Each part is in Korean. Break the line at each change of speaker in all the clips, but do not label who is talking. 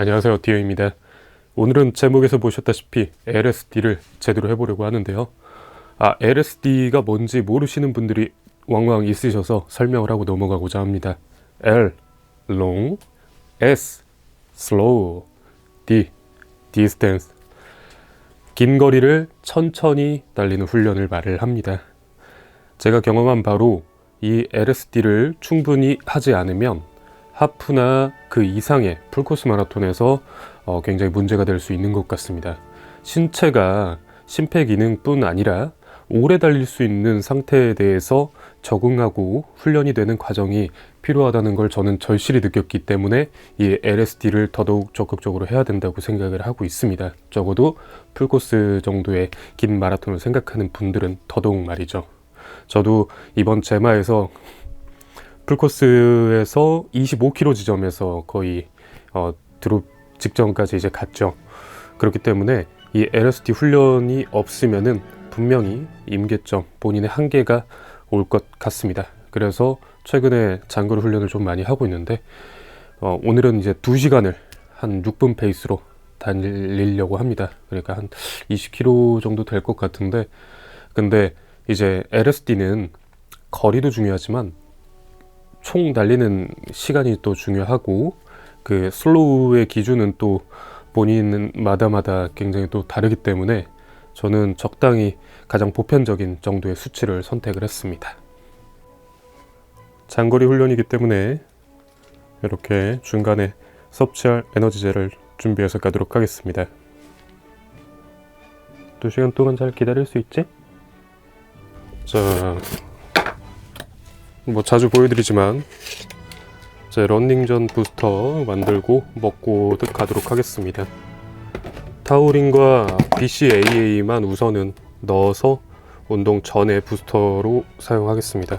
안녕하세요 디오입니다. 오늘은 제목에서 보셨다시피 LSD를 제대로 해보려고 하는데요. 아 LSD가 뭔지 모르시는 분들이 왕왕 있으셔서 설명을 하고 넘어가고자 합니다. L long S slow D distance. 긴 거리를 천천히 달리는 훈련을 말을 합니다. 제가 경험한 바로 이 LSD를 충분히 하지 않으면 하프나 그 이상의 풀코스 마라톤에서 어, 굉장히 문제가 될 수 있는 것 같습니다. 신체가 심폐 기능뿐 아니라 오래 달릴 수 있는 상태에 대해서 적응하고 훈련이 되는 과정이 필요하다는 걸 저는 절실히 느꼈기 때문에 이 LSD를 더더욱 적극적으로 해야 된다고 생각을 하고 있습니다. 적어도 풀코스 정도의 긴 마라톤을 생각하는 분들은 더더욱 말이죠. 저도 이번 제마에서 풀코스에서 25km 지점에서 거의 어, 드롭 직전까지 이제 갔죠. 그렇기 때문에 이 LSD 훈련이 없으면은 분명히 임계점 본인의 한계가 올 것 같습니다. 그래서 최근에 장거리 훈련을 좀 많이 하고 있는데 어, 오늘은 이제 2시간을 한 6분 페이스로 달리려고 합니다. 그러니까 한 20km 정도 될 것 같은데 근데 이제 LSD는 거리도 중요하지만 총 달리는 시간이 또 중요하고 그 슬로우의 기준은 또 본인마다마다 굉장히 또 다르기 때문에 저는 적당히 가장 보편적인 정도의 수치를 선택을 했습니다. 장거리 훈련이기 때문에 이렇게 중간에 섭취할 에너지제를 준비해서 가도록 하겠습니다. 2시간 동안 잘 기다릴 수 있지? 자, 뭐 자주 보여드리지만 제 런닝전 부스터 만들고 먹고 가도록 하겠습니다. 타우린과 BCAA만 우선은 넣어서 운동 전에 부스터로 사용하겠습니다.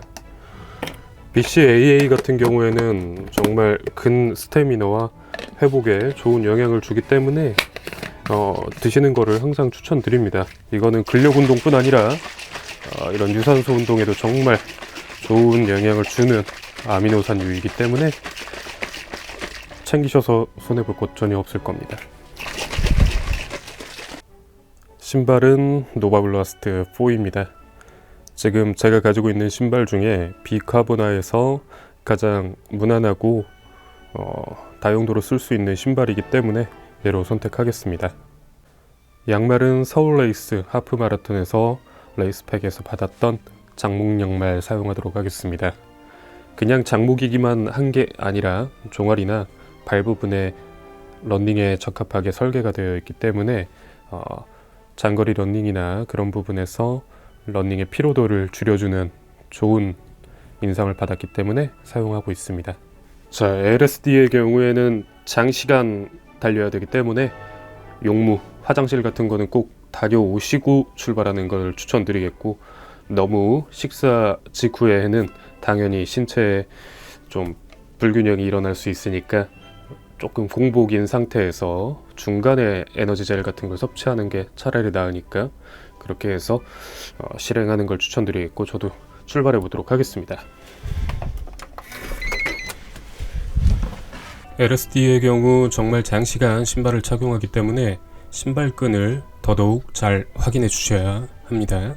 BCAA 같은 경우에는 정말 근 스태미너와 회복에 좋은 영향을 주기 때문에 어, 드시는 거를 항상 추천드립니다. 이거는 근력 운동뿐 아니라 어, 이런 유산소 운동에도 정말 좋은 영향을 주는 아미노산유이기 때문에 챙기셔서 손해볼 것 전혀 없을 겁니다. 신발은 노바블라스트 4입니다. 지금 제가 가지고 있는 신발 중에 비카보나에서 가장 무난하고 어, 다용도로 쓸 수 있는 신발이기 때문에 얘로 선택하겠습니다. 양말은 서울 레이스 하프 마라톤에서 레이스팩에서 받았던 장목 양말 사용하도록 하겠습니다. 그냥 장목이기만 한 게 아니라 종아리나 발 부분에 런닝에 적합하게 설계가 되어 있기 때문에 어, 장거리 런닝이나 그런 부분에서 런닝의 피로도를 줄여주는 좋은 인상을 받았기 때문에 사용하고 있습니다. 자, LSD의 경우에는 장시간 달려야 되기 때문에 용무, 화장실 같은 거는 꼭 다녀오시고 출발하는 걸 추천드리겠고 너무 식사 직후에는 당연히 신체에 좀 불균형이 일어날 수 있으니까 조금 공복인 상태에서 중간에 에너지 젤 같은 걸 섭취하는 게 차라리 나으니까 그렇게 해서 어, 실행하는 걸 추천드리겠고 저도 출발해 보도록 하겠습니다. LSD의 경우 정말 장시간 신발을 착용하기 때문에 신발끈을 더더욱 잘 확인해 주셔야 합니다.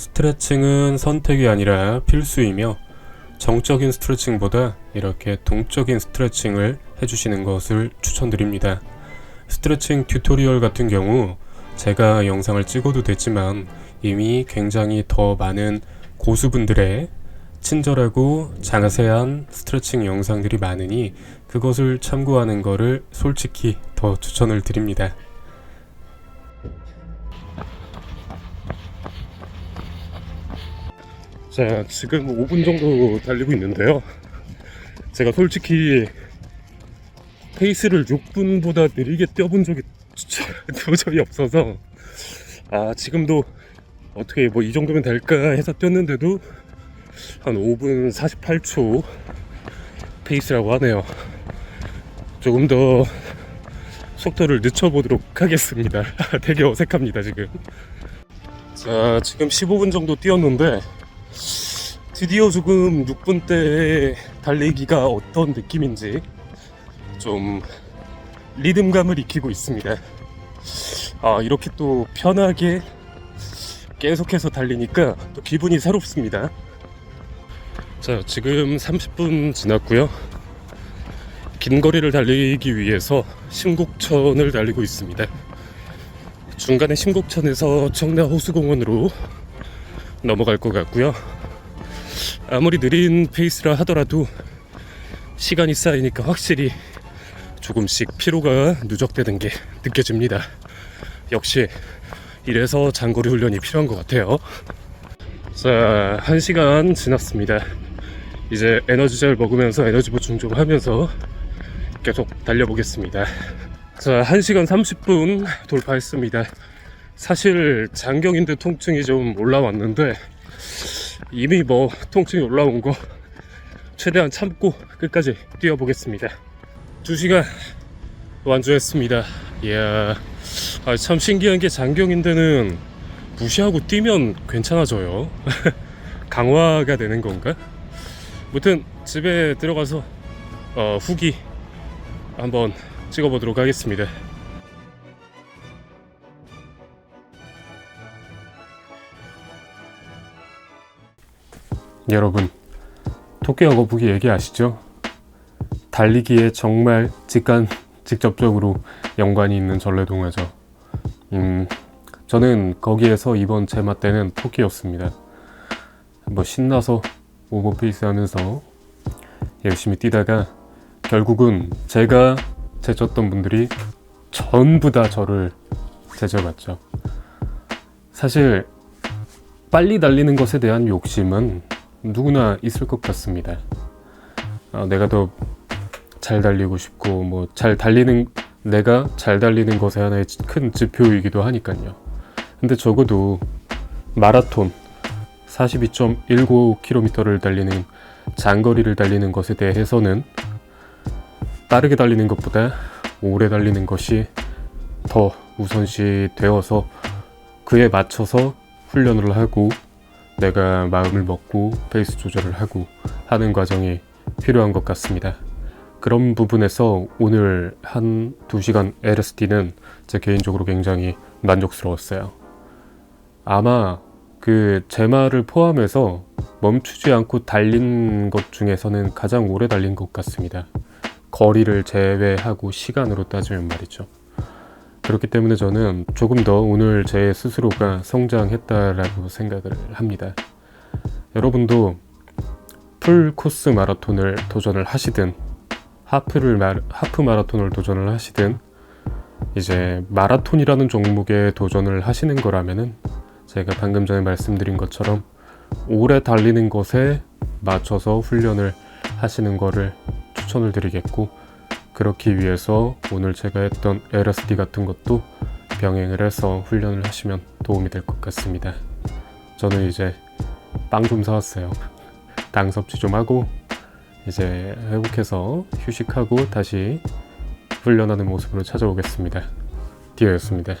스트레칭은 선택이 아니라 필수이며 정적인 스트레칭보다 이렇게 동적인 스트레칭을 해주시는 것을 추천드립니다. 스트레칭 튜토리얼 같은 경우 제가 영상을 찍어도 됐지만 이미 굉장히 더 많은 고수분들의 친절하고 자세한 스트레칭 영상들이 많으니 그것을 참고하는 것을 솔직히 더 추천을 드립니다. 자, 지금 5분 정도 달리고 있는데요. 제가 솔직히 페이스를 6분보다 느리게 뛰어본 적이 도저히 없어서 아, 지금도 어떻게 뭐 이 정도면 될까 해서 뛰었는데도 한 5분 48초 페이스라고 하네요. 조금 더 속도를 늦춰보도록 하겠습니다. 되게 어색합니다, 지금. 자, 지금 15분 정도 뛰었는데 드디어 조금 6분대 달리기가 어떤 느낌인지 좀 리듬감을 익히고 있습니다. 아, 이렇게 또 편하게 계속해서 달리니까 또 기분이 새롭습니다. 자, 지금 30분 지났고요. 긴 거리를 달리기 위해서 신곡천을 달리고 있습니다. 중간에 신곡천에서 청라 호수공원으로 넘어갈 것 같고요. 아무리 느린 페이스라 하더라도 시간이 쌓이니까 확실히 조금씩 피로가 누적되는 게 느껴집니다. 역시 이래서 장거리 훈련이 필요한 것 같아요. 자, 한 시간 지났습니다. 이제 에너지젤 먹으면서 에너지 보충 좀 하면서 계속 달려보겠습니다. 자, 1시간 30분 돌파했습니다. 사실 장경인데 통증이 좀 올라왔는데 이미 뭐 통증이 올라온 거 최대한 참고 끝까지 뛰어보겠습니다. 2시간 완주했습니다. 이야, 아, 참 신기한 게 장경인데는 무시하고 뛰면 괜찮아져요. 강화가 되는 건가? 무튼 집에 들어가서 어, 후기 한번 찍어보도록 하겠습니다. 여러분, 토끼와 거북이 얘기 아시죠? 달리기에 정말 직간 직접적으로 연관이 있는 전래동화죠. 음, 저는 거기에서 이번 제마 때는 토끼였습니다. 뭐 신나서 오버페이스 하면서 열심히 뛰다가 결국은 제가 제쳤던 분들이 전부 다 저를 제쳐봤죠. 사실 빨리 달리는 것에 대한 욕심은 누구나 있을 것 같습니다. 어, 내가 더 잘 달리고 싶고 뭐 잘 달리는 내가 잘 달리는 것의 하나의 지- 큰 지표이기도 하니까요. 근데 적어도 마라톤 42.19km를 달리는 장거리를 달리는 것에 대해서는 빠르게 달리는 것보다 오래 달리는 것이 더 우선시 되어서 그에 맞춰서 훈련을 하고 내가 마음을 먹고 페이스 조절을 하고 하는 과정이 필요한 것 같습니다. 그런 부분에서 오늘 한 2시간 LSD는 제 개인적으로 굉장히 만족스러웠어요. 아마 그 제마를 포함해서 멈추지 않고 달린 것 중에서는 가장 오래 달린 것 같습니다. 거리를 제외하고 시간으로 따지면 말이죠. 그렇기 때문에 저는 조금 더 오늘 제 스스로가 성장했다라고 생각을 합니다. 여러분도 풀 코스 마라톤을 도전을 하시든 하프를 마, 하프 마라톤을 도전을 하시든 이제 마라톤이라는 종목에 도전을 하시는 거라면은 제가 방금 전에 말씀드린 것처럼 오래 달리는 것에 맞춰서 훈련을 하시는 거를 추천을 드리겠고 그렇기 위해서 오늘 제가 했던 LSD 같은 것도 병행을 해서 훈련을 하시면 도움이 될 것 같습니다. 저는 이제 빵 좀 사왔어요. 당 섭취 좀 하고 이제 회복해서 휴식하고 다시 훈련하는 모습으로 찾아오겠습니다. 디어였습니다.